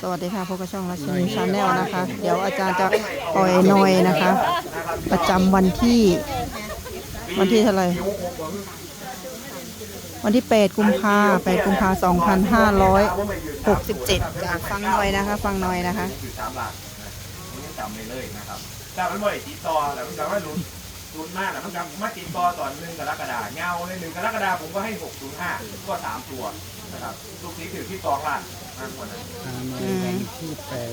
สวัสดีค่ะพบกับช่องราชินีชาแนลนะคะ เดี๋ยวอาจารย์จะปล่อยหนอยนะคะ ประจำวันที่ วันที่เท่าไหร่วันที่ 8 กุมภา8กุมภา2567ฟังหน่อยนะคะ ฟังหน่อยนะคะ คือสามหลักนะมันยังจำไม่เลยนะครับแต่มันบ่อยติดต่อแล้วมันจำว่าลุ้นลุ้นมากแล้วมันจำมาติดต่อตอนหนึ่งกรกฎาเงาในหนึ่งกรกฎาผมก็ให้หกศูนย์ห้าก็สามตัวนะครับลูกนี้คือที่ตองล้า นมากกว่านั้นฮานอยวันที่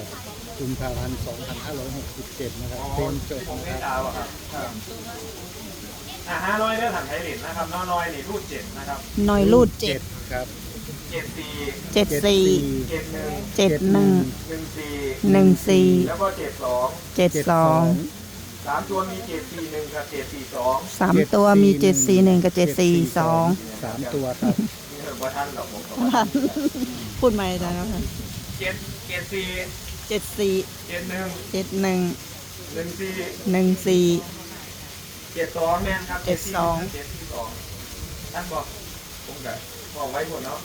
8กุมภาพันธ์2567 นะครับเป็นจดผมนะไม่ครับ ดาวอะครับอ่าห้าร้อยเรื่องถังไทยเหรียญนะครับน้อยน้อยนี่รูดเจ็ดนะครับหน่อยรูด7ครับเจ็ดสี่7 74เจ็ดหนึ่ง71หนึ่งสี่14แล้วก็เจ็ดสอง72สามตัวมีเจ็ดสี่หนึ่งกับเจ็ดสี่สองสามตัวมี741กับ742สามตัวครับนี่คือว่าท่านหรอกผมบอก พูดใหม่อาจารย์ครับเจ็ดเจ็ดสี่เจ็ดสี่เจ็ดหนึ่งเจ็ดหนึ่งหนึ่งสี่หนึ่งสี่เจ็ดสองแม่นครับเจ็ดสองเจ็ดสี่สองท่านบอกผมก็บอกไว้หมดเนาะ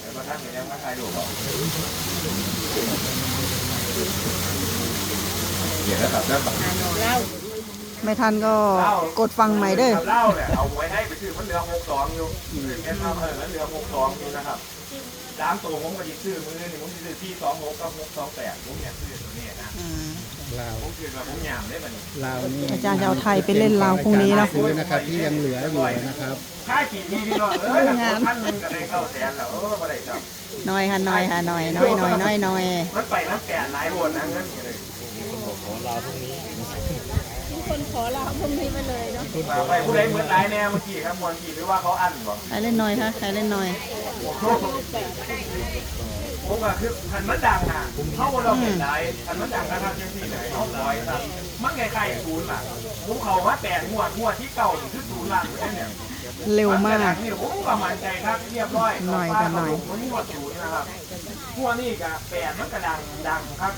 แต่ว่าท่านเห็นยังว่าใครดูบอกเดี๋ยวนะครับแล้ว ไม่ทันก็กดฟังใหม่เด้อเล่าเนี่ยเอาไว้ให้ไปซื้อมันเหลือหกสองอยู่เอ็นเอาเออมันเหลือหกสองอยู่นะครับสามตัวผมก็จะซื้อมือหนึ่งผมจะซื้อที่สองหกกับหกสองแปดผมอยากซื้อตัวนี้นะลาวผมคือว่าผมยามได้บัดนี้ลาวนี่อาจารย์จะเอาไทยไปเล่นลาวพรุ่งนี้เนาะซื้อนะครับที่ยังเหลืออยู่นะครับค่ากี่ทีพี่น้องเอ้ยท่านหนึงก็ได้เข้าแสนแล้วเออบ่ได้จับน้อยค่ะน้อยค่ะน้อยน้อยน้อยน้อยน้อยมันไปน้ำแก่หลายบนนะเงินนี่ เลยมาไปผู้ใดเหมือนหลายแนวเมื่อกี้ครับมวลกี่หรือว่าเขาอั้นบ่ใครเล่นน้อยคะใครเล่นน้อย ผมว่าคือคันมันดังอะเขาเราเป็นหลายคันมันดังนะครับจังซี่ไหนเขาร้อยครับมันคล้ายๆศูนย์ล่ะผมเข้ามาแปดงวดงวดที่เก่านี่คือศูนย์ล่างเลยเนี่ยเร็วมาก นี่ผมก็มั่นใจครับเรียบร้อยหน่อยกับหน่อยผมงวดศูนย์นะครับงวดนี้ก็แปดมันก็ดังดังครับ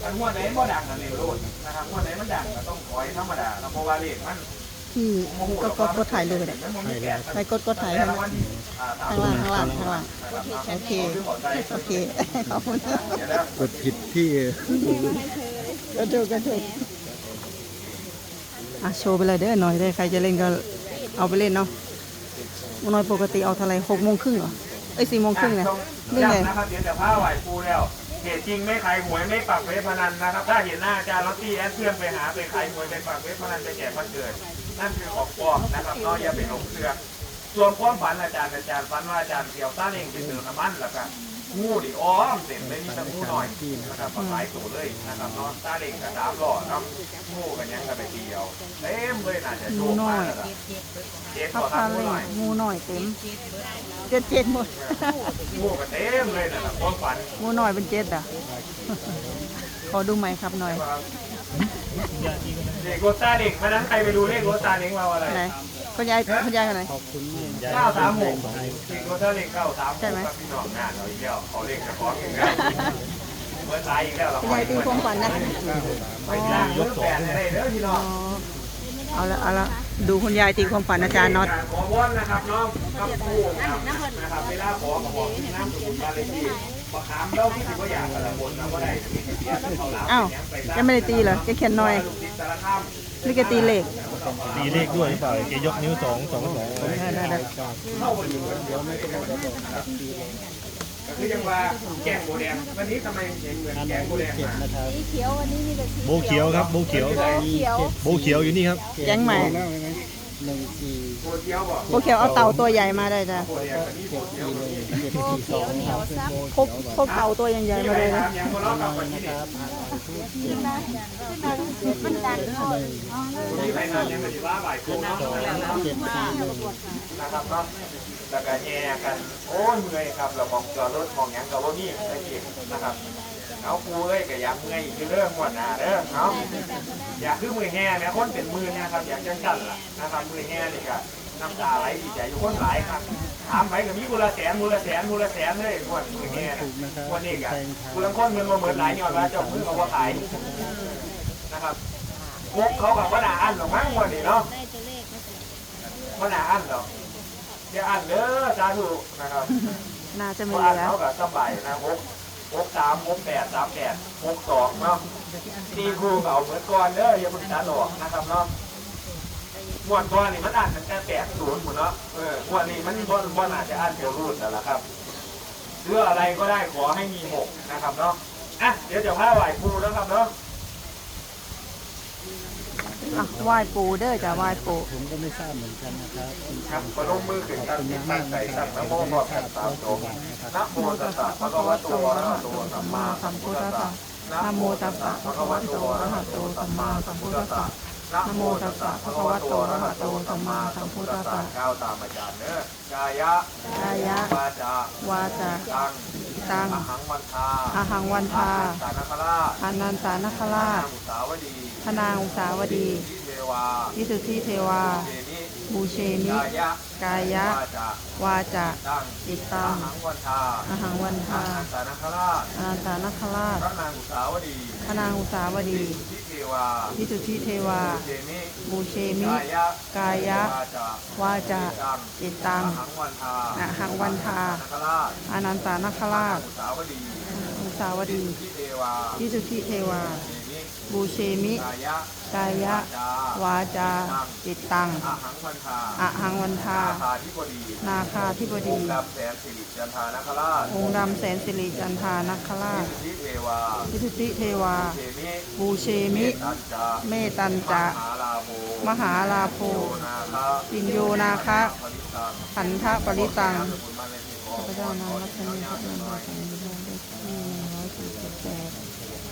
แต่งวดไหนบ่ดังก็เร็วโลดนะครับงวดไหนมันดังก็ต้องคอยธรรมดาเพราะว่าเลขมันที่ก็กดกดถ่ายรูปเลยมันบ่มีแปดใครกดกดถ่ายแต่ข้างรางวัลที่อ่าข้างล่างข้างล่างข้างล่างโอเคโอเคขอบคุณเดี๋ยวนะกดผิดที่ก็ถูกก็ถูกอะโชว์ไปเลยเด้อหน่อยได้ใครจะเล่นก็เอาไปเล่นเนาะน้อยปกติเอาเท่าไหร่หกโมงครึ่งเหรอเอ้ยสี่โมงครึ่งเนี่ยนี่ไงย้ำนะครับเดี๋ยวจะพาไหวปูแล้ว เหตุจริงไม่ขายหวยไม่ปักเว็บพนันนะครับ ถ้าเห็นหน้าอาจารย์ลอตตี้แอดเพื่อนไปหาไปขายหวยไปปักเว็บพนันไปแจกวันเกิด นั่นคือของปลอมนะครับเนาะอย่าไปหลงเชื่อส่วนความฝันอาจารย์อาจารย์ฝันว่าอาจารย์เกี่ยวต้านเองไปเติมน้ำมันแล้วกัน งูดิอ้อมเต็มเลยมีแตะงูหน่อยนะครับหลายตัวเลยนะครับเนาะต้านเองกับสามหล่อเนาะงูกันยังกันไปเดียวเต็มเลยน่าจะโชคมากแล้วล่ะเจ็บข้าวกว่าครัพาบงูเล่หน่อย งูหน่อยเต็มเจ็ดเจ็ดหมด งูกันเต็มเลยนะครับความฝันงูหน่อยเป็นเจ็ดอะ ขอดูไหมครับหน่อยเด็กโรตาเด็กเพราะนั้นใครไปดูเลขโรตาเด็กมาอะไรไหน คุณยายคุณยายคนไหน ขอบคุณเก้าสามหกเด็กโรตาเด็กเก้าสามหกกับพี่น้องงานเราอีกแล้วเขาเลขจะคล้องอีกแล้วเมื่อตายอีกแล้วเราคุณยายตีความฝันนะไปล่างยกแปดอะไรเด้อพี่น้อ๋อองเอาละเอาละดูคุณยายตีความฝันอาจารย์น็อตขอวอนนะครับน้องกับผู้นะครับเวลาขอขอน้ำสมุนไพรเลยที่ประคามเล่าที่ถือว่าอยากกระบนนะว่าได้ที่เสียเขาล้างอ้าวแกไม่ได้ตีเหรอแกเขียนหน่อยสารข้ามหรือแกตีเลข ตีเลขด้วยหรือเปล่าแกยกนิ้วสองสองสองเข้าไปอยู่เดี๋ยวไม่ต้องบอกก็คือยังว่าแกงโบแดงวันนี้ทำไมเห็นเหมือนแกงโบแดงเจ็ดมานะครับโบเขียวครับโบเขียว โบเขียวอยู่นี่ครับ แกงใหม่ หมหนึ่งสี่โบเกียวบอกโอเคเอาเต่าตัวใหญ่มาได้จ้ะโบแดงวันนี้โบเกียวเลยเจ็ดสี่สองครับพบพบเต่าตัวใหญ่ๆมาเลยนะยังคนรอบกับวันนี้คนี่รับที่ไปนานยังไม่ได้ว่าบ่ายโมงเนาะเจ็ดสี่หนึ่งนะครับเนาะแล้วก็แย่กันโอ้ยเมื่อยครับเรามองจอรถมองยังกับรถนี่ไอ้เกียนะครับ เอาคูเอ้ยก็อยากเมื่อยคือเรื่องหมดหนาเด้อเนาะอยากคือมือแห่เนี่ยคนเป็นมือเนี่ยครับอยากจังจันล่ะนะครับมือแห่นี่ก็น้ำตาไหลดีใจอยู่คนหลายครับถามไปก็มีมูลแสนมูลแสนมูลแสนเลยงวดมือแห่ถูกนะครับวันนี้ก็แตงไทคุณลังคนเงินมาเหมือนหลายยอดว่าเจ้ามือเขาว่าขายนะครับพวกเขากับว่าด่าอันหรอกมั้งวันนี้เนาะว่าด่าอันหรอกอย่าอันเด้อสาธุนะครับน่าจะเพไม่ราะเหอันลือเขากับสบายนะหก หกสามหกแปดสามแปดหกสองเนาะตีครูก็เอาเหมือนก่อนเด้ออย่าเพิ่งตัดออกนะครับเนาะงวดก่อนนี่มันอ่านตั้งแต่แปดศูนย์หมดเนาะเอองวดนี้มันบ่บ่น่าจะอ่านเดียวรุ่นแล้วล่ะครับเรื่องอะไรก็ได้ขอให้มีหกนะครับเนาะอะเดี๋ยวจะพาไหวครูแล้วครับเนาะ อะไหว้ปูเด้อจ้ะไหว้ปูผมก็ไม่ทราบเหมือนกันนะครับคุณครับประนมมือขึ้นครับที่ตั้งใจตั้งนะโมพร้อมกันสามจบนะโมตัสสะภะคะวะโตอะระหะโตสัมมาสัมพุทธัสสะนะโมตัสสะภะคะวะโตอะระหะโตสัมมาสัมพุทธัสสะ นะโมตัสสะภะคะวะโตอะระหะโตสัมมาสัมพุทธัสสะก้าวตามอาจารย์เด้อกายะกายะวาจาวาจาตังตังอหังวันทาอาหังวันทาสานคราชอานันตานคราชนางอุสาวดีพนางอุสาวดีทิเทวาวิสุทธิเทวาเจนิบูเชมิกายะ กายะ วาจาวาจาตังจิตอตังหังวันทาอาหังวันอาทาหังสานคราชอานันตานคราชพระนางอุสาวดีพนางอุสาวดีทิเทวาวิสุทธิเทวาเจนิบูเชมิ กายะกายะวาจาวาจาตังจิตตังอหังวันทาอาหังวันทาสานคราชอานันตานคราชอุสาวดีอุสาวดีทิเทวา บูเชมิ กายะกายะวาจาวาจา จิตตัง อาหังวันทาอะหังวันทาอาคาธิบดีนาคาธิบอดีงค์ดำแสนสิริจันทานคราชองค์ดำแสนสิริจันทานัคราชทิเทวาวิสุทธิเทวา เทมิบูเชมิ ตันจาเมตันจะ มหาลาโภมหาลาโภ โยนาคะปิญโยนาคะ ปริตังขันธปริตังสมุนมาในที่ขอพระเจ้านางรัชนีพระนางรัชนีพระเดชที่หนึ่งร้อยสี่สิบแปด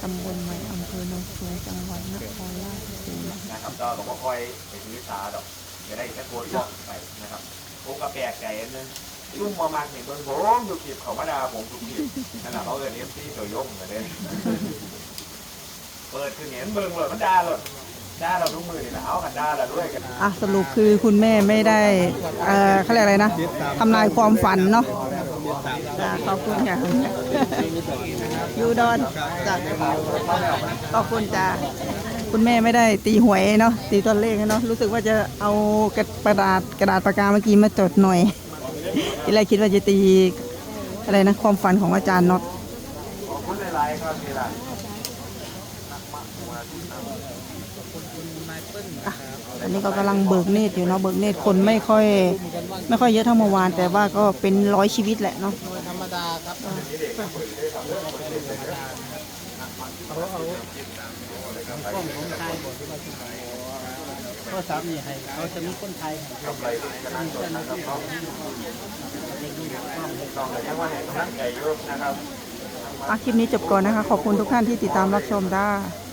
ตำบลใหม่อำเภอโนนสูงจังหวัดนครราชสีมานะครับก็หลวงพ่อคอยไปถือสาดอกจะได้แค่โกนบอกไปนะครับผมก็แปลกใจอันนึงลุ่มประมาณเห็นเบิ่งผมอยู่คลิปเขามาดาผมทุกคลิปนะครับเขาเอินเอฟซีตัวยงกันเลยเปิดคือเห็นเบิ่งเลยมันด่าเลยด่าเราทุกมือนี่นะเอากันด่าเราด้วยกันอะสรุปคือคุณแม่ไม่ได้เอ่อเขาเรียกอะไรนะทำนายความฝันเนาะ จ้ะขอบคุณค่ะยูดอนจ้ะขอบคุณจ้าคุณแม่ไม่ได้ตีหวยเนาะตีตัวเลขเนาะรู้สึกว่าจะเอากระดาษกระดาษปากกาเมื่อกี้มาจดหน่อยทีแรกคิดว่าจะตีอะไรนะความฝันของอาจารย์น็อตขอบคุณหลายๆครับนี่ล่ะ อันนี้ก็กำลังเบิกเนตรอยู่เนาะเบิกเนตรคนไม่ค่อย ไม่ค่อยเยอะเท่าเมื่อวาน แต่ว่าก็เป็นร้อยชีวิตแหละเนาะธรรมดาครับเขาเอากล้องของไทยบอกที่ว่าโทรศัพท์นี่ให้เขาจะมีคนไทยให้กำไรกันนั่นจนนะครับเนาะต้องแต่ยังว่าเห็นกำลังใจเยอะนะครับอะคลิปนี้จบก่อนนะคะ ขอบคุณทุกท่านที่ติดตามรับชมได้า